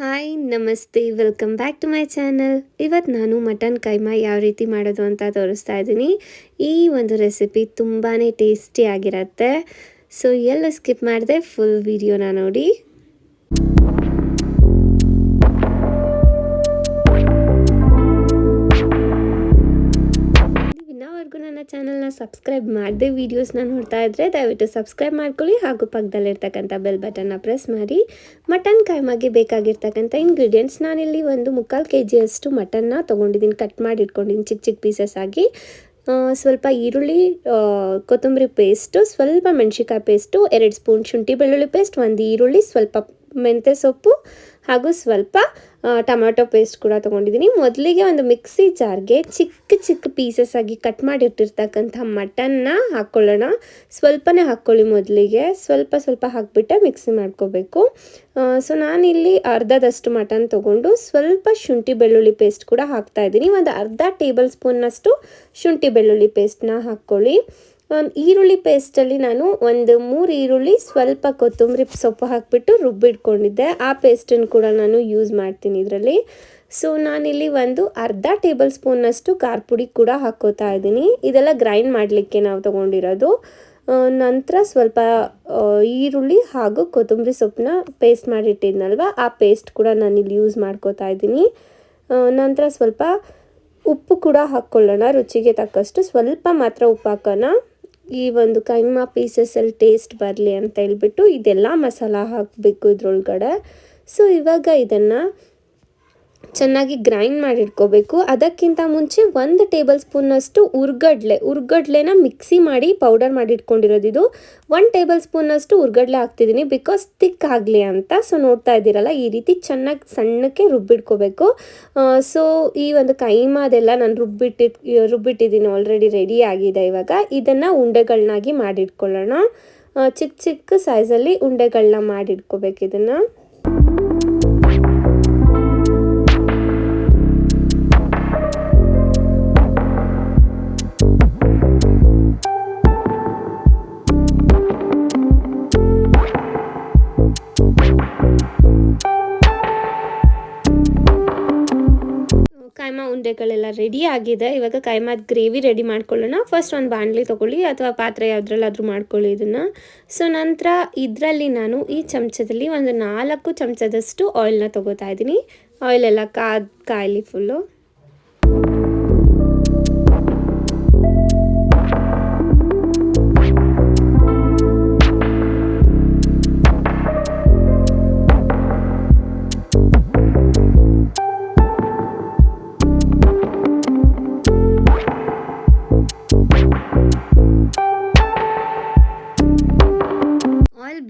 Hi ನಮಸ್ತೆ. Welcome back to my channel ಇವತ್ತು ನಾನು ಮಟನ್ ಕೈಮಾ ಯಾವ ರೀತಿ ಮಾಡೋದು ಅಂತ ತೋರಿಸ್ತಾ ಇದ್ದೀನಿ. ಈ ಒಂದು ರೆಸಿಪಿ ತುಂಬಾ ಟೇಸ್ಟಿ ಆಗಿರುತ್ತೆ. ಸೊ ಎಲ್ಲ ಸ್ಕಿಪ್ ಮಾಡಿದೆ ಫುಲ್ ವಿಡಿಯೋನ ನೋಡಿ. ಸಬ್ಸ್ಕ್ರೈಬ್ ಮಾಡದೆ ವೀಡಿಯೋಸ್ನ ನೋಡ್ತಾ ಇದ್ದರೆ ದಯವಿಟ್ಟು ಸಬ್ಸ್ಕ್ರೈಬ್ ಮಾಡ್ಕೊಳ್ಳಿ ಹಾಗೂ ಪಕ್ಕದಲ್ಲಿರ್ತಕ್ಕಂಥ ಬೆಲ್ ಬಟನ್ನ ಪ್ರೆಸ್ ಮಾಡಿ ಮಟನ್ ಕೈಮಾಗೆ ಬೇಕಾಗಿರ್ತಕ್ಕಂಥ ಇಂಗ್ರೀಡಿಯೆಂಟ್ಸ್ ನಾನಿಲ್ಲಿ ಒಂದು ಮುಕ್ಕಾಲು ಕೆ ಜಿಯಷ್ಟು ಮಟನ್ನ ತೊಗೊಂಡಿದ್ದೀನಿ. ಕಟ್ ಮಾಡಿ ಇಟ್ಕೊಂಡಿದ್ದೀನಿ. ಚಿಕ್ಕ ಚಿಕ್ಕ ಪೀಸಸ್ ಆಗಿ. ಸ್ವಲ್ಪ ಈರುಳ್ಳಿ ಕೊತ್ತಂಬರಿ ಪೇಸ್ಟು ಸ್ವಲ್ಪ ಮೆಣಸಿಕಾಯಿ ಪೇಸ್ಟು ಎರಡು ಸ್ಪೂನ್ ಶುಂಠಿ ಬೆಳ್ಳುಳ್ಳಿ ಪೇಸ್ಟ್ ಒಂದು ಈರುಳ್ಳಿ, ಸ್ವಲ್ಪ ಮೆಂತ್ಯ ಸೊಪ್ಪು ಹಾಗೂ ಸ್ವಲ್ಪ ಟೊಮ್ಯಾಟೊ ಪೇಸ್ಟ್ ಕೂಡ ತೊಗೊಂಡಿದ್ದೀನಿ. ಮೊದಲಿಗೆ ಒಂದು ಮಿಕ್ಸಿ ಜಾರ್ಗೆ ಚಿಕ್ಕ ಚಿಕ್ಕ ಪೀಸಸ್ ಆಗಿ ಕಟ್ ಮಾಡಿಟ್ಟಿರ್ತಕ್ಕಂಥ ಮಟನ್ನ ಹಾಕ್ಕೊಳ್ಳೋಣ ಸ್ವಲ್ಪನೇ ಹಾಕ್ಕೊಳ್ಳಿ ಮೊದಲಿಗೆ. ಸ್ವಲ್ಪ ಸ್ವಲ್ಪ ಹಾಕ್ಬಿಟ್ಟೆ ಮಿಕ್ಸಿ ಮಾಡ್ಕೋಬೇಕು. ಸೊ ನಾನಿಲ್ಲಿ ಅರ್ಧದಷ್ಟು ಮಟನ್ ತೊಗೊಂಡು ಸ್ವಲ್ಪ ಶುಂಠಿ ಬೆಳ್ಳುಳ್ಳಿ ಪೇಸ್ಟ್ ಕೂಡ ಹಾಕ್ತಾ ಇದ್ದೀನಿ. ಒಂದು ಅರ್ಧ ಟೇಬಲ್ ಸ್ಪೂನ್ನಷ್ಟು ಶುಂಠಿ ಬೆಳ್ಳುಳ್ಳಿ ಪೇಸ್ಟ್ನ ಹಾಕ್ಕೊಳ್ಳಿ ಈರುಳ್ಳಿ ಪೇಸ್ಟಲ್ಲಿ ನಾನು ಒಂದು ಮೂರು ಈರುಳ್ಳಿ ಸ್ವಲ್ಪ ಕೊತ್ತಂಬರಿ ಸೊಪ್ಪು ಹಾಕಿಬಿಟ್ಟು ರುಬ್ಬಿಟ್ಕೊಂಡಿದ್ದೆ. ಆ ಪೇಸ್ಟನ್ನು ಕೂಡ ನಾನು ಯೂಸ್ ಮಾಡ್ತೀನಿ ಇದರಲ್ಲಿ. ಸೊ ನಾನಿಲ್ಲಿ ಒಂದು ಅರ್ಧ ಟೇಬಲ್ ಸ್ಪೂನ್ನಷ್ಟು ಖಾರ ಪುಡಿ ಕೂಡ ಹಾಕೋತಾ ಇದ್ದೀನಿ. ಇದೆಲ್ಲ ಗ್ರೈಂಡ್ ಮಾಡಲಿಕ್ಕೆ ನಾವು ತೊಗೊಂಡಿರೋದು. ನಂತರ ಸ್ವಲ್ಪ ಈರುಳ್ಳಿ ಹಾಗೂ ಕೊತ್ತಂಬರಿ ಸೊಪ್ಪನ್ನ ಪೇಸ್ಟ್ ಮಾಡಿಟ್ಟಿದ್ನಲ್ವ? ಆ ಪೇಸ್ಟ್ ಕೂಡ ನಾನಿಲ್ಲಿ ಯೂಸ್ ಮಾಡ್ಕೋತಾ ಇದ್ದೀನಿ. ನಂತರ ಸ್ವಲ್ಪ ಉಪ್ಪು ಕೂಡ ಹಾಕ್ಕೊಳ್ಳೋಣ. ರುಚಿಗೆ ತಕ್ಕಷ್ಟು ಸ್ವಲ್ಪ ಮಾತ್ರ ಉಪ್ಪು ಹಾಕೋಣ. ಈ ಒಂದು ಕೈಮಾ ಪೀಸಸಲ್ಲಿ ಟೇಸ್ಟ್ ಬರಲಿ ಅಂತ ಹೇಳ್ಬಿಟ್ಟು ಇದೆಲ್ಲ ಮಸಾಲ ಹಾಕಬೇಕು ಇದರೊಳಗಡೆ. ಸೊ ಇವಾಗ ಇದನ್ನು ಚೆನ್ನಾಗಿ ಗ್ರೈಂಡ್ ಮಾಡಿಟ್ಕೋಬೇಕು. ಅದಕ್ಕಿಂತ ಮುಂಚೆ ಒಂದು ಟೇಬಲ್ ಸ್ಪೂನಷ್ಟು ಉರ್ಗಡ್ಲೆ. ಉರ್ಗಡ್ಲೆನ ಮಿಕ್ಸಿ ಮಾಡಿ ಪೌಡರ್ ಮಾಡಿ ಇಟ್ಕೊಂಡಿರೋದು ಇದು ಒನ್ ಟೇಬಲ್ ಸ್ಪೂನಷ್ಟು ಉರ್ಗಡ್ಲೆ ಹಾಕ್ತಿದ್ದೀನಿ ಬಿಕಾಸ್ ತಿಕ್ ಆಗಲಿ ಅಂತ. ಸೊ ನೋಡ್ತಾ ಇದ್ದೀರಲ್ಲ, ಈ ರೀತಿ ಚೆನ್ನಾಗಿ ಸಣ್ಣಕ್ಕೆ ರುಬ್ಬಿಟ್ಕೋಬೇಕು. ಸೊ ಈ ಒಂದು ಕೈಮಾದೆಲ್ಲ ನಾನು ರುಬ್ಬಿಟ್ಟಿ ರುಬ್ಬಿಟ್ಟಿದ್ದೀನಿ. ಆಲ್ರೆಡಿ ರೆಡಿ ಆಗಿದೆ ಇವಾಗ. ಇದನ್ನು ಉಂಡೆಗಳನ್ನಾಗಿ ಮಾಡಿಟ್ಕೊಳ್ಳೋಣ. ಚಿಕ್ಕ ಚಿಕ್ಕ ಸೈಜಲ್ಲಿ ಉಂಡೆಗಳನ್ನ ಮಾಡಿಟ್ಕೋಬೇಕು ಇದನ್ನು. ಕೈಮಾ ಉಂಡೆಗಳೆಲ್ಲ ರೆಡಿ ಆಗಿದೆ. ಇವಾಗ ಕೈಮಾದ ಗ್ರೇವಿ ರೆಡಿ ಮಾಡ್ಕೊಳ್ಳೋಣ. ಫಸ್ಟ್ ಒಂದು ಬಾಣಲಿ ತೊಗೊಳ್ಳಿ ಅಥವಾ ಪಾತ್ರೆ ಯಾವುದ್ರಲ್ಲಾದರೂ ಮಾಡ್ಕೊಳ್ಳಿ ಇದನ್ನು. ಸೊ ನಂತರ ಇದರಲ್ಲಿ ನಾನು ಈ ಚಮಚದಲ್ಲಿ ಒಂದು ನಾಲ್ಕು ಚಮಚದಷ್ಟು ಆಯಿಲ್ನ ತೊಗೋತಾ ಇದ್ದೀನಿ. ಆಯಿಲೆಲ್ಲ ಕಾದ, ಕಾಯಿಲಿ ಫುಲ್ಲು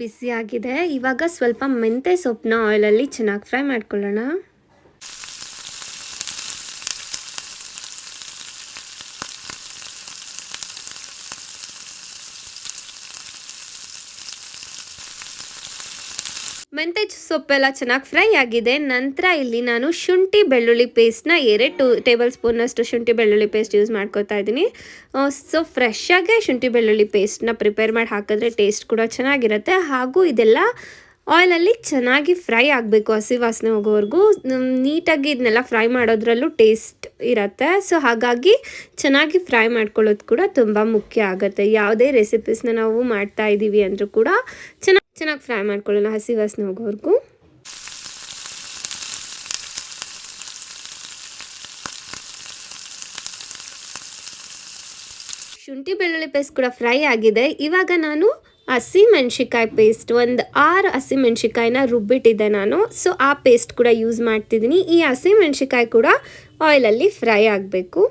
ಬಿಸಿ ಆಗಿದೆ ಇವಾಗ ಸ್ವಲ್ಪ ಮೆಂತೆ ಸೊಪ್ಪನ್ನ ಆಯಿಲಲ್ಲಿ ಚೆನ್ನಾಗಿ ಫ್ರೈ ಮಾಡ್ಕೊಳ್ಳೋಣ. ಮೆಂತೆ ಸೊಪ್ಪೆಲ್ಲ ಚೆನ್ನಾಗಿ ಫ್ರೈ ಆಗಿದೆ. ನಂತರ ಇಲ್ಲಿ ನಾನು ಶುಂಠಿ ಬೆಳ್ಳುಳ್ಳಿ ಪೇಸ್ಟ್ನ ಎರಡು ಟೇಬಲ್ ಸ್ಪೂನಷ್ಟು ಶುಂಠಿ ಬೆಳ್ಳುಳ್ಳಿ ಪೇಸ್ಟ್ ಯೂಸ್ ಮಾಡ್ಕೋತಾ ಇದ್ದೀನಿ. ಸೊ ಫ್ರೆಶ್ ಆಗಿ ಶುಂಠಿ ಬೆಳ್ಳುಳ್ಳಿ ಪೇಸ್ಟ್ನ ಪ್ರಿಪೇರ್ ಮಾಡಿ ಹಾಕಿದ್ರೆ ಟೇಸ್ಟ್ ಕೂಡ ಚೆನ್ನಾಗಿರುತ್ತೆ. ಹಾಗೂ ಇದೆಲ್ಲ ಆಯಿಲಲ್ಲಿ ಚೆನ್ನಾಗಿ ಫ್ರೈ ಆಗಬೇಕು ಹಸಿ ವಾಸನೆ ಹೋಗೋವರೆಗೂ. ನೀಟಾಗಿ ಇದನ್ನೆಲ್ಲ ಫ್ರೈ ಮಾಡೋದ್ರಲ್ಲೂ ಟೇಸ್ಟ್ ಇರುತ್ತೆ. ಸೊ ಹಾಗಾಗಿ ಚೆನ್ನಾಗಿ ಫ್ರೈ ಮಾಡ್ಕೊಳ್ಳೋದು ಕೂಡ ತುಂಬ ಮುಖ್ಯ ಆಗುತ್ತೆ. ಯಾವುದೇ ರೆಸಿಪೀಸ್ನ ನಾವು ಮಾಡ್ತಾ ಇದ್ದೀವಿ ಅಂದರೂ ಕೂಡ ಚೆನ್ನಾಗಿ ಚೆನ್ನಾಗಿ ಫ್ರೈ ಮಾಡ್ಕೊಳ್ಳೋಣ ಹಸಿ ವಾಸನೆ ಹೋಗೋವರೆಗೂ. ಶುಂಠಿ ಬೆಳ್ಳುಳ್ಳಿ ಪೇಸ್ಟ್ ಕೂಡ ಫ್ರೈ ಆಗಿದೆ. ಇವಾಗ ನಾನು ಹಸಿ ಮೆಣಸಿಕಾಯಿ ಪೇಸ್ಟ್, ಒಂದು ಆರು ಹಸಿ ಮೆಣಸಿಕಾಯಿನ ರುಬ್ಬಿಟ್ಟಿದ್ದೆ ನಾನು. ಸೊ ಆ ಪೇಸ್ಟ್ ಕೂಡ ಯೂಸ್ ಮಾಡ್ತಿದ್ದೀನಿ. ಈ ಹಸಿ ಮೆಣಸಿಕಾಯಿ ಕೂಡ ಆಯಿಲಲ್ಲಿ ಫ್ರೈ ಆಗಬೇಕು.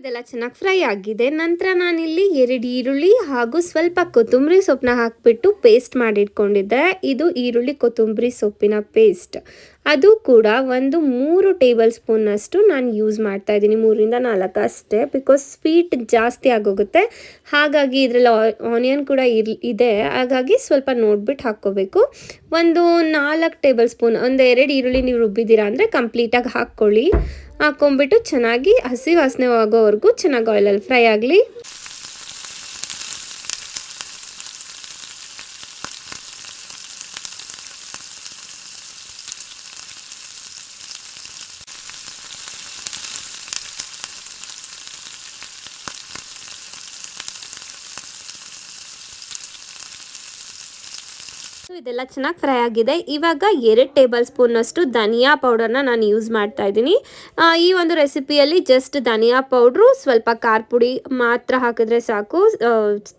ಇದೆಲ್ಲ ಚೆನ್ನಾಗಿ ಫ್ರೈ ಆಗಿದೆ. ನಂತರ ನಾನಿಲ್ಲಿ ಎರಡು ಈರುಳ್ಳಿ ಹಾಗೂ ಸ್ವಲ್ಪ ಕೊತ್ತಂಬರಿ ಸೊಪ್ಪನ್ನ ಹಾಕಿಬಿಟ್ಟು ಪೇಸ್ಟ್ ಮಾಡಿಟ್ಕೊಂಡಿದ್ದೆ. ಇದು ಈರುಳ್ಳಿ ಕೊತ್ತಂಬರಿ ಸೊಪ್ಪಿನ ಪೇಸ್ಟ್. ಅದು ಕೂಡ ಒಂದು ಮೂರು ಟೇಬಲ್ ಸ್ಪೂನಷ್ಟು ನಾನು ಯೂಸ್ ಮಾಡ್ತಾ ಇದ್ದೀನಿ. ಮೂರಿಂದ ನಾಲ್ಕು ಅಷ್ಟೇ, ಬಿಕಾಸ್ ಸ್ವೀಟ್ ಜಾಸ್ತಿ ಆಗೋಗುತ್ತೆ. ಹಾಗಾಗಿ ಇದರಲ್ಲಿ ಆನಿಯನ್ ಕೂಡ ಇರ್, ಇದೆ. ಹಾಗಾಗಿ ಸ್ವಲ್ಪ ನೋಡ್ಬಿಟ್ಟು ಹಾಕ್ಕೋಬೇಕು. ಒಂದು ನಾಲ್ಕು ಟೇಬಲ್ ಸ್ಪೂನ್ ಒಂದು ಎರಡು ಈರುಳ್ಳಿ ನೀವು ರುಬ್ಬಿದ್ದೀರಾ ಅಂದರೆ ಕಂಪ್ಲೀಟಾಗಿ ಹಾಕ್ಕೊಳ್ಳಿ. ಹಾಕ್ಕೊಂಬಿಟ್ಟು ಚೆನ್ನಾಗಿ ಹಸಿ ವಾಸನೆ ಆಗೋವರೆಗೂ ಚೆನ್ನಾಗಿ ಆಯಿಲಲ್ಲಿ ಫ್ರೈ ಆಗಲಿ. ಸೊ ಇದೆಲ್ಲ ಚೆನ್ನಾಗಿ ಫ್ರೈ ಆಗಿದೆ. ಇವಾಗ ಎರಡು ಟೇಬಲ್ ಸ್ಪೂನಷ್ಟು ಧನಿಯಾ ಪೌಡರ್ನ ನಾನು ಯೂಸ್ ಮಾಡ್ತಾ ಇದ್ದೀನಿ. ಈ ಒಂದು ರೆಸಿಪಿಯಲ್ಲಿ ಜಸ್ಟ್ ಧನಿಯಾ ಪೌಡ್ರು, ಸ್ವಲ್ಪ ಖಾರ ಪುಡಿ ಮಾತ್ರ ಹಾಕಿದ್ರೆ ಸಾಕು.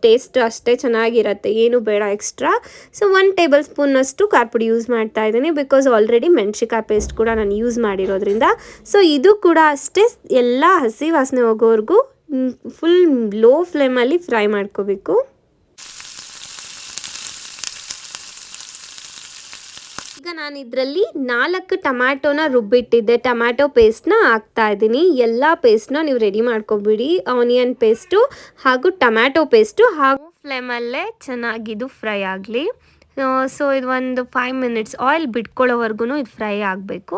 ಟೇಸ್ಟ್ ಅಷ್ಟೇ ಚೆನ್ನಾಗಿರುತ್ತೆ, ಏನು ಬೇಡ ಎಕ್ಸ್ಟ್ರಾ. ಸೊ ಒನ್ ಟೇಬಲ್ ಸ್ಪೂನಷ್ಟು ಖಾರ ಪುಡಿ ಯೂಸ್ ಮಾಡ್ತಾ ಇದ್ದೀನಿ ಬಿಕಾಸ್ ಆಲ್ರೆಡಿ ಮೆಣಸಿಕಾಯಿ ಪೇಸ್ಟ್ ಕೂಡ ನಾನು ಯೂಸ್ ಮಾಡಿರೋದ್ರಿಂದ. ಸೊ ಇದು ಕೂಡ ಅಷ್ಟೇ, ಎಲ್ಲ ಹಸಿ ವಾಸನೆ ಹೋಗೋವರೆಗೂ ಫುಲ್ ಲೋ ಫ್ಲೇಮಲ್ಲಿ ಫ್ರೈ ಮಾಡ್ಕೋಬೇಕು. ಈಗ ನಾನು ಇದರಲ್ಲಿ ನಾಲ್ಕು ಟೊಮ್ಯಾಟೋನ ರುಬ್ಬಿಟ್ಟಿದ್ದೆ. ಟೊಮ್ಯಾಟೊ ಪೇಸ್ಟ್ನ ಹಾಕ್ತಾ ಇದ್ದೀನಿ. ಎಲ್ಲ ಪೇಸ್ಟ್ನ ನೀವು ರೆಡಿ ಮಾಡ್ಕೊಬಿಡಿ. ಆನಿಯನ್ ಪೇಸ್ಟು ಹಾಗೂ ಟೊಮ್ಯಾಟೊ ಪೇಸ್ಟು ಹಾಗೂ ಫ್ಲೇಮಲ್ಲೇ ಚೆನ್ನಾಗಿದು ಫ್ರೈ ಆಗಲಿ. ಸೊ ಇದು ಒಂದು ಫೈವ್ ಮಿನಿಟ್ಸ್ ಆಯಿಲ್ ಬಿಟ್ಕೊಳ್ಳೋವರೆಗೂ ಇದು ಫ್ರೈ ಆಗಬೇಕು.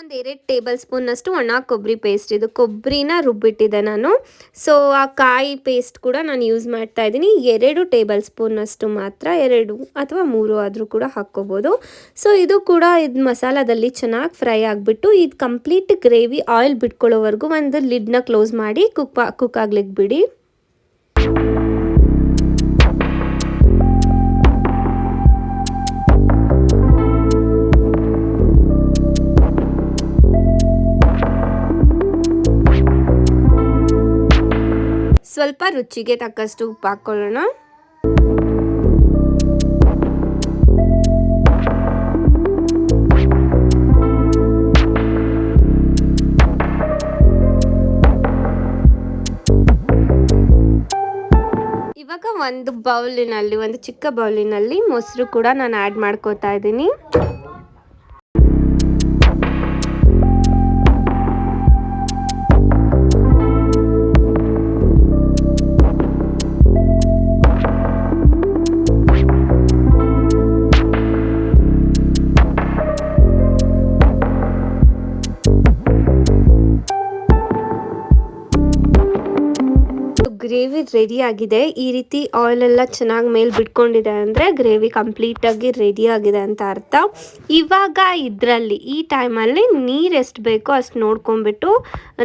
ಒಂದು ಎರಡು ಟೇಬಲ್ ಸ್ಪೂನಷ್ಟು ಒಣ ಕೊಬ್ಬರಿ ಪೇಸ್ಟ್, ಇದು ಕೊಬ್ಬರಿನ ರುಬ್ಬಿಟ್ಟಿದ್ದೆ ನಾನು. ಸೊ ಆ ಕಾಯಿ ಪೇಸ್ಟ್ ಕೂಡ ನಾನು ಯೂಸ್ ಮಾಡ್ತಾ ಇದ್ದೀನಿ. ಎರಡು ಟೇಬಲ್ ಸ್ಪೂನಷ್ಟು ಮಾತ್ರ, ಎರಡು ಅಥವಾ ಮೂರು ಆದರೂ ಕೂಡ ಹಾಕ್ಕೋಬೋದು. ಸೊ ಇದು ಕೂಡ ಇದು ಮಸಾಲದಲ್ಲಿ ಚೆನ್ನಾಗಿ ಫ್ರೈ ಆಗಿಬಿಟ್ಟು, ಇದು ಕಂಪ್ಲೀಟ್ ಗ್ರೇವಿ ಆಯಿಲ್ ಬಿಟ್ಕೊಳ್ಳೋವರೆಗೂ ಒಂದು ಲಿಡ್ನ ಕ್ಲೋಸ್ ಮಾಡಿ, ಕುಕ್ ಕುಕ್ ಆಗ್ಲಿಕ್ಕೆ ಬಿಡಿ. ಸ್ವಲ್ಪ ರುಚಿಗೆ ತಕ್ಕಷ್ಟು ಉಪ್ಪು ಹಾಕ್ಕೊಳ್ಳೋಣ ಇವಾಗ ಒಂದು ಬೌಲಿನಲ್ಲಿ, ಒಂದು ಚಿಕ್ಕ ಬೌಲಿನಲ್ಲಿ ಮೊಸರು ಕೂಡ ನಾನು ಆ್ಯಡ್ ಮಾಡ್ಕೋತಾ ಇದ್ದೀನಿ. ಗ್ರೇವಿ ರೆಡಿ ಆಗಿದೆ. ಈ ರೀತಿ ಆಯಿಲ್ ಎಲ್ಲ ಚೆನ್ನಾಗಿ ಮೇಲೆ ಬಿಟ್ಕೊಂಡಿದೆ ಅಂದರೆ ಗ್ರೇವಿ ಕಂಪ್ಲೀಟಾಗಿ ರೆಡಿ ಆಗಿದೆ ಅಂತ ಅರ್ಥ. ಇವಾಗ ಇದರಲ್ಲಿ ಈ ಟೈಮಲ್ಲಿ ನೀರು ಎಷ್ಟು ಬೇಕೋ ಅಷ್ಟು ನೋಡ್ಕೊಂಬಿಟ್ಟು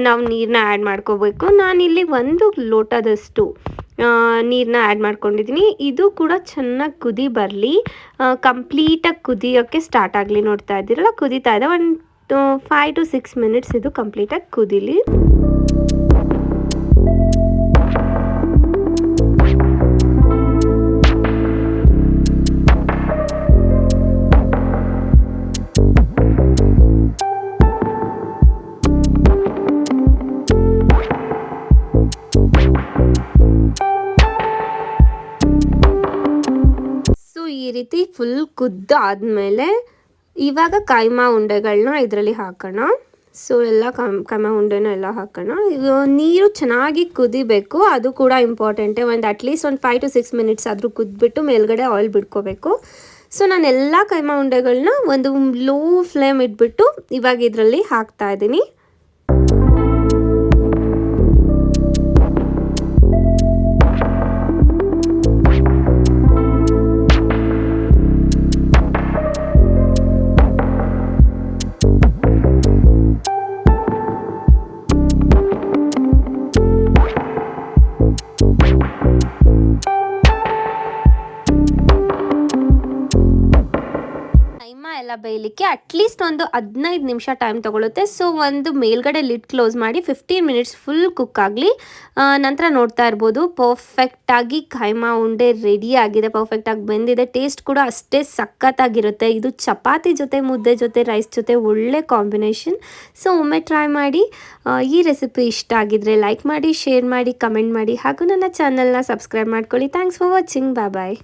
ನಾವು ನೀರನ್ನ ಆ್ಯಡ್ ಮಾಡ್ಕೋಬೇಕು. ನಾನಿಲ್ಲಿ ಒಂದು ಲೋಟದಷ್ಟು ನೀರನ್ನ ಆ್ಯಡ್ ಮಾಡ್ಕೊಂಡಿದ್ದೀನಿ ಇದು ಕೂಡ ಚೆನ್ನಾಗಿ ಕುದಿ ಬರಲಿ. ಕಂಪ್ಲೀಟಾಗಿ ಕುದಿಯೋಕ್ಕೆ ಸ್ಟಾರ್ಟ್ ಆಗಲಿ ನೋಡ್ತಾ ಇದ್ದೀರಲ್ಲ, ಕುದೀತಾ ಇದೆ. ಒಂದು ಫೈವ್ ಟು ಸಿಕ್ಸ್ ಮಿನಿಟ್ಸ್ ಇದು ಕಂಪ್ಲೀಟಾಗಿ ಕುದೀಲಿ. ರೀತಿ ಫುಲ್ ಕುದ್ದಾದ್ಮೇಲೆ ಇವಾಗ ಕೈಮಾ ಉಂಡೆಗಳನ್ನ ಇದರಲ್ಲಿ ಹಾಕೋಣ. ಸೊ ಎಲ್ಲ ಕಮ್ ಕೈಮಾ ಉಂಡೆನ ಎಲ್ಲ ಹಾಕೋಣ. ನೀರು ಚೆನ್ನಾಗಿ ಕುದಿಬೇಕು. ಅದು ಕೂಡ ಇಂಪಾರ್ಟೆಂಟೇ ಒಂದು ಅಟ್ಲೀಸ್ಟ್ ಒಂದು ಫೈವ್ ಟು ಸಿಕ್ಸ್ ಮಿನಿಟ್ಸ್ ಆದರೂ ಕುದ್ಬಿಟ್ಟು ಮೇಲ್ಗಡೆ ಆಯಿಲ್ ಬಿಟ್ಕೋಬೇಕು. ಸೊ ನಾನು ಎಲ್ಲ ಕೈಮಾ ಉಂಡೆಗಳನ್ನ ಒಂದು ಲೋ ಫ್ಲೇಮ್ ಇಟ್ಬಿಟ್ಟು ಇವಾಗ ಇದರಲ್ಲಿ ಹಾಕ್ತಾ ಇದ್ದೀನಿ. ಬೇಯಲಿಕ್ಕೆ ಅಟ್ಲೀಸ್ಟ್ ಒಂದು ಹದಿನೈದು ನಿಮಿಷ ಟೈಮ್ ತೊಗೊಳುತ್ತೆ. ಸೊ ಒಂದು ಮೇಲ್ಗಡೆ ಲಿಡ್ ಕ್ಲೋಸ್ ಮಾಡಿ ಫಿಫ್ಟೀನ್ ಮಿನಿಟ್ಸ್ ಫುಲ್ ಕುಕ್ ಆಗಲಿ. ನಂತರ ನೋಡ್ತಾ ಇರ್ಬೋದು ಪರ್ಫೆಕ್ಟಾಗಿ ಕೈಮಾ ಉಂಡೆ ರೆಡಿ ಆಗಿದೆ ಪರ್ಫೆಕ್ಟಾಗಿ ಬೆಂದಿದೆ. ಟೇಸ್ಟ್ ಕೂಡ ಅಷ್ಟೇ ಸಖತ್ತಾಗಿರುತ್ತೆ. ಇದು ಚಪಾತಿ ಜೊತೆ, ಮುದ್ದೆ ಜೊತೆ ರೈಸ್ ಜೊತೆ ಒಳ್ಳೆ ಕಾಂಬಿನೇಷನ್ ಸೊ ಒಮ್ಮೆ ಟ್ರೈ ಮಾಡಿ ಈ ರೆಸಿಪಿ ಇಷ್ಟ ಆಗಿದ್ರೆ ಲೈಕ್ ಮಾಡಿ ಶೇರ್ ಮಾಡಿ ಕಮೆಂಟ್ ಮಾಡಿ ಹಾಗೂ ನನ್ನ ಚಾನಲ್ನ ಸಬ್ಸ್ಕ್ರೈಬ್ ಮಾಡ್ಕೊಳ್ಳಿ. Thanks for watching bye bye